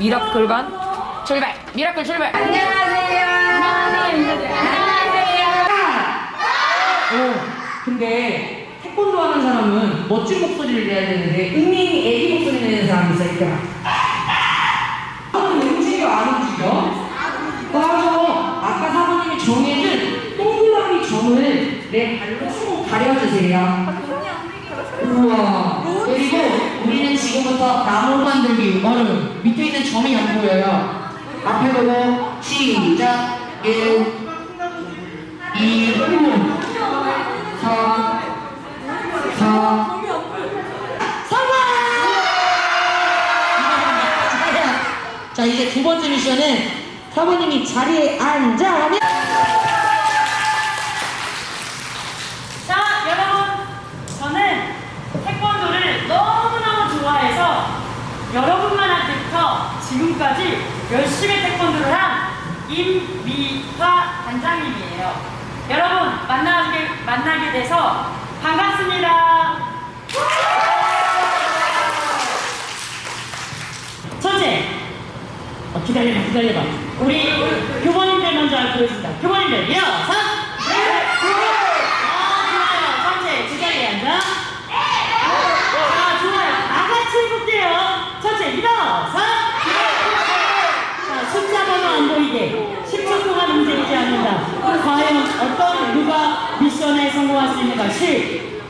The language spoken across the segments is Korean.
미라클 반? 출발! 미라클 출발! 어, 근데 태권도 하는 사람은 멋진 목소리를 내야 되는데 은민이 애기 목소리 내는 사람이 있어 막. 사모님 움직여? 안 움직여? 맞아. 아까 사모님이 정해준 동그라미 점을 내 발로 쭉 가려주세요 우와 그리고 우리는 나무 만들기 어른 밑에 있는 점이 안 보여요. 앞에 보고 시작. 1 2 4 4자 이제 두 번째 미션은 사모님이 자리에 앉아면 자, 여러분. 저는 태권도를 너무너무 좋아해서 여러분만할 때부터 지금까지 열심히 태권도를 한 임미화 단장님이에요. 여러분, 만나게, 만나게 돼서 반갑습니다. 첫째, 어, 기다려봐, 기다려봐. 우리 교관님들 먼저 보여준다. 교관님들, 일어서! 아, 좋아요. 첫째, 그 자리에 앉아. 아, 좋아요. 다 같이 해볼게요. 첫째, 일어서! 자, 숫자 번호 안 보이게 10초 동안 움직이지 않는다. 과연 어떤 누가 미션에 성공할 수 있는가? 10.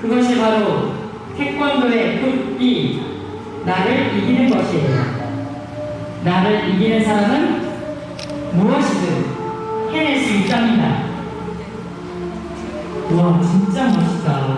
그것이 바로 태권도의 굿이 나를 이기는 것이에요. 나를 이기는 사람은 무엇이든 해낼 수 있답니다. 와 진짜 멋있다.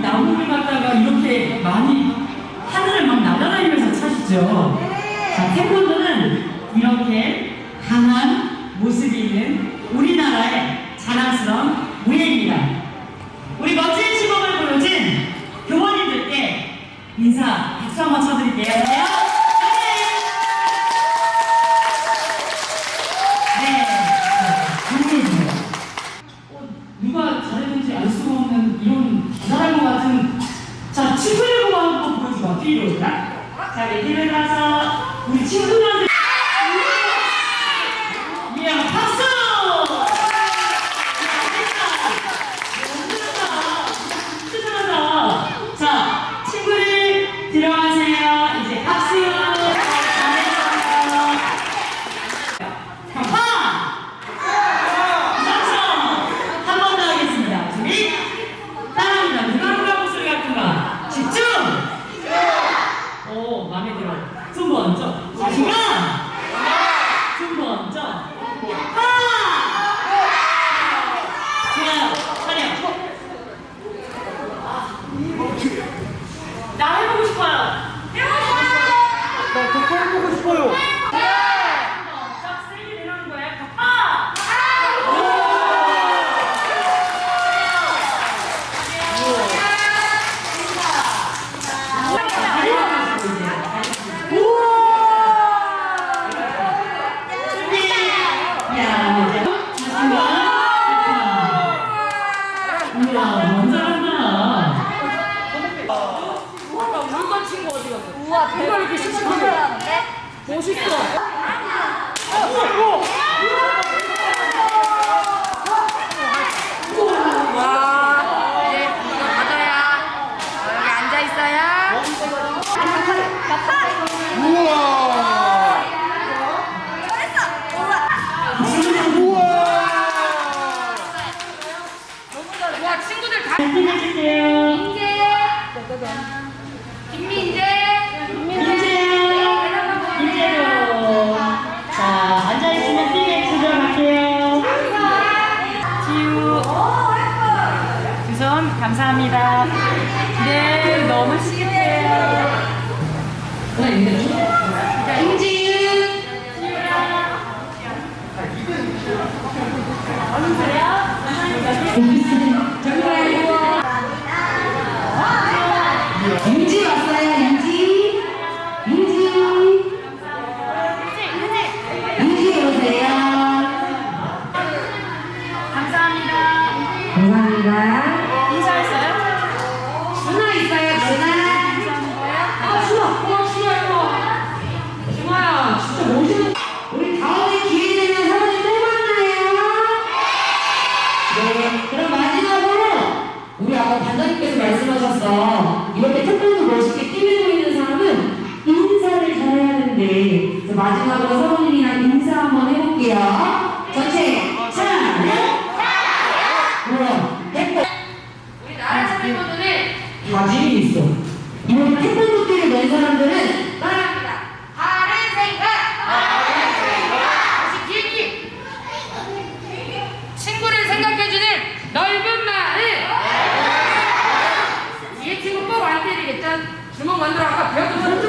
나무를 갖다가 이렇게 많이 하늘을 막 날아다니면서 차시죠. 네. 자, 태권도는 이렇게 강한 모습이 있는 segura. 감사합니다. 네, 너무 시급해요. 김지윤. 얼른 그래요? 감사합니다. 있어. 이런 했던 것들을 낸 사람들은 따라합니다. 바른 생각! 바른 생각! 다시 길기! 친구를 생각해주는 넓은 마음! 이 친구 꼭안 때리겠다. 주먹 만들어 아까 배웠던 손주